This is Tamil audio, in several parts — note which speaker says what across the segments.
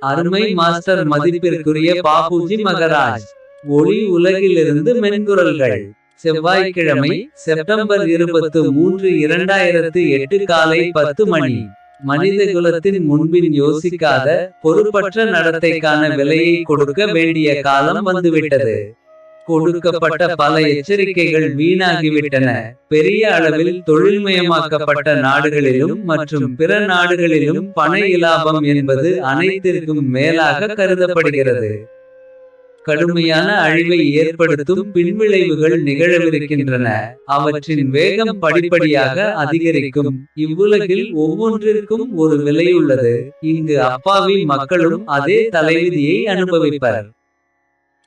Speaker 1: அருமை மாஸ்டர் மதிப்பிற்குரிய பாபுஜி மகராஜ் ஒளி உலகிலிருந்து மென்குரல்கள். செவ்வாய்க்கிழமை செப்டம்பர் இருபத்து மூன்று இரண்டாயிரத்து எட்டு காலை பத்து மணி. மனித குலத்தின் முன்பின் யோசிக்காத பொறுப்பற்ற நடத்தைக்கான விலையை கொடுக்க வேண்டிய காலம் வந்துவிட்டது. கொடுக்கப்பட்ட பல எச்சரிக்கைகள் வீணாகிவிட்டன. பெரிய அளவில் தொழில்மயமாக்கப்பட்ட நாடுகளிலும் மற்றும் பிற நாடுகளிலும் பண இலாபம் என்பது அனைத்திற்கும் மேலாக கருதப்படுகிறது. கடுமையான அழிவை ஏற்படுத்தும் பின்விளைவுகள் நிகழவிருக்கின்றன. அவற்றின் வேகம் படிப்படியாக அதிகரிக்கும். இவ்வுலகில் ஒவ்வொன்றிற்கும் ஒரு விலையுள்ளது இங்கு அப்பாவி மக்களும் அதே தலைவிதியை அனுபவிப்பர்.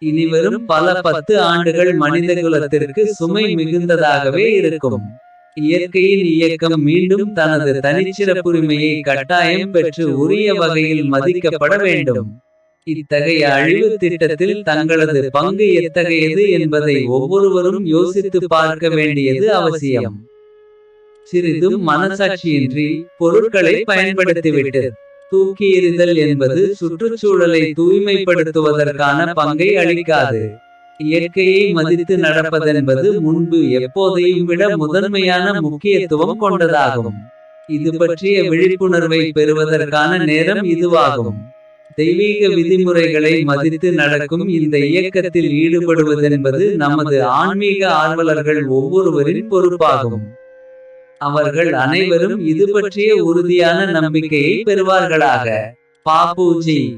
Speaker 1: இனிவரும் பல பத்து ஆண்டுகள் மனிதகுலத்திற்கு சுமை மிகுந்ததாகவே இருக்கும். இயற்கையின் இயக்கம் மீண்டும் தனது தனிச்சிறப்புரிமையை கட்டாயம் பெற்று உரிய வகையில் மதிக்கப்பட வேண்டும். இத்தகைய அழிவு திட்டத்தில் தங்களது பங்கு எத்தகையது என்பதை ஒவ்வொருவரும் யோசித்து பார்க்க வேண்டியது அவசியம். சிறிதும் மனசாட்சியின்றி பொருட்களை பயன்படுத்திவிட்டு தூக்கி எறிதல் என்பது சுற்றுச்சூழலை தூய்மைப்படுத்துவதற்கான பங்கை அளிக்காது. இயற்கையை மதித்து நடப்பதென்பது முன்பு எப்போதையும் விட முதன்மையான முக்கியத்துவம் கொண்டதாகும். இது பற்றிய விழிப்புணர்வை பெறுவதற்கான நேரம் இதுவாகும். தெய்வீக விதிமுறைகளை மதித்து நடக்கும் இந்த இயக்கத்தில் ஈடுபடுவதென்பது நமது ஆன்மீக ஆர்வலர்கள் ஒவ்வொருவரின் பொறுப்பாகும். அவர்கள் அனைவரும் இது பற்றிய உறுதியான நம்பிக்கையை பெறுவார்களாக. பாபுஜி.